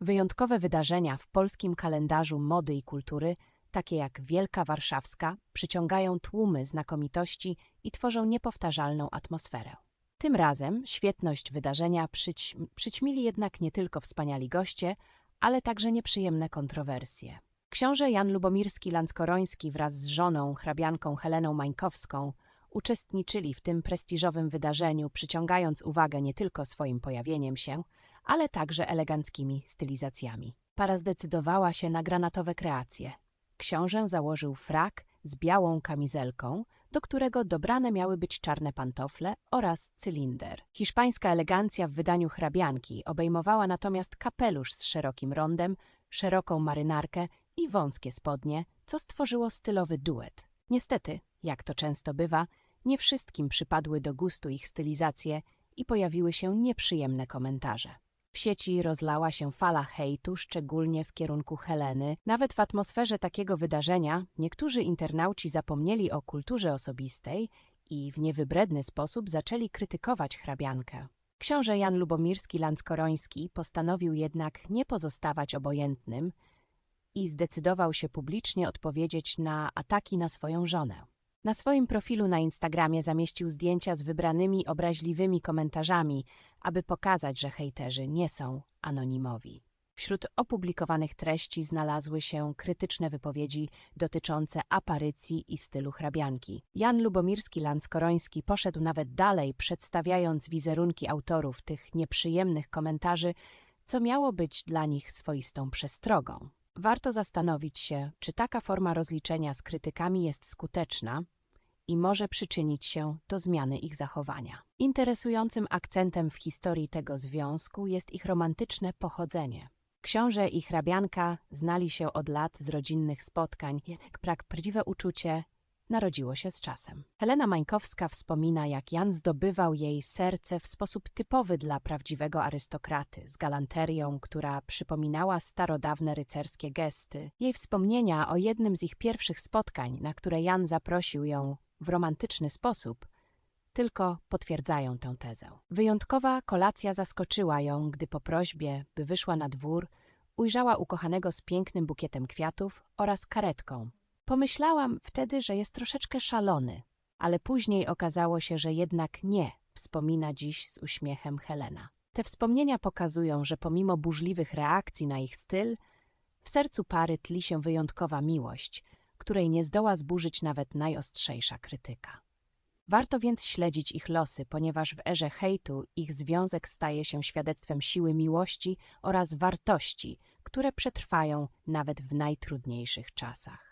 Wyjątkowe wydarzenia w polskim kalendarzu mody i kultury, takie jak Wielka Warszawska, przyciągają tłumy znakomitości i tworzą niepowtarzalną atmosferę. Tym razem świetność wydarzenia przyć, przyćmili jednak nie tylko wspaniali goście, ale także nieprzyjemne kontrowersje. Książę Jan Lubomirski Lanskoroński wraz z żoną, hrabianką Heleną Mańkowską, uczestniczyli w tym prestiżowym wydarzeniu, przyciągając uwagę nie tylko swoim pojawieniem się, ale także eleganckimi stylizacjami. Para zdecydowała się na granatowe kreacje. Książę założył frak z białą kamizelką, do którego dobrane miały być czarne pantofle oraz cylinder. Hiszpańska elegancja w wydaniu hrabianki obejmowała natomiast kapelusz z szerokim rondem, szeroką marynarkę i wąskie spodnie, co stworzyło stylowy duet. Niestety, jak to często bywa, nie wszystkim przypadły do gustu ich stylizacje i pojawiły się nieprzyjemne komentarze. W sieci rozlała się fala hejtu, szczególnie w kierunku Heleny. Nawet w atmosferze takiego wydarzenia niektórzy internauci zapomnieli o kulturze osobistej i w niewybredny sposób zaczęli krytykować hrabiankę. Książę Jan Lubomirski Lanskoroński postanowił jednak nie pozostawać obojętnym i zdecydował się publicznie odpowiedzieć na ataki na swoją żonę. Na swoim profilu na Instagramie zamieścił zdjęcia z wybranymi obraźliwymi komentarzami, aby pokazać, że hejterzy nie są anonimowi. Wśród opublikowanych treści znalazły się krytyczne wypowiedzi dotyczące aparycji i stylu hrabianki. Jan Lubomirski Lanskoroński poszedł nawet dalej, przedstawiając wizerunki autorów tych nieprzyjemnych komentarzy, co miało być dla nich swoistą przestrogą. Warto zastanowić się, czy taka forma rozliczenia z krytykami jest skuteczna i może przyczynić się do zmiany ich zachowania. Interesującym akcentem w historii tego związku jest ich romantyczne pochodzenie. Książę i hrabianka znali się od lat z rodzinnych spotkań, jednak prawdziwe uczucie narodziło się z czasem. Helena Mańkowska wspomina, jak Jan zdobywał jej serce w sposób typowy dla prawdziwego arystokraty, z galanterią, która przypominała starodawne rycerskie gesty. Jej wspomnienia o jednym z ich pierwszych spotkań, na które Jan zaprosił ją w romantyczny sposób, tylko potwierdzają tę tezę. Wyjątkowa kolacja zaskoczyła ją, gdy po prośbie, by wyszła na dwór, ujrzała ukochanego z pięknym bukietem kwiatów oraz karetką. Pomyślałam wtedy, że jest troszeczkę szalony, ale później okazało się, że jednak nie, wspomina dziś z uśmiechem Helena. Te wspomnienia pokazują, że pomimo burzliwych reakcji na ich styl, w sercu pary tli się wyjątkowa miłość, której nie zdoła zburzyć nawet najostrzejsza krytyka. Warto więc śledzić ich losy, ponieważ w erze hejtu ich związek staje się świadectwem siły miłości oraz wartości, które przetrwają nawet w najtrudniejszych czasach.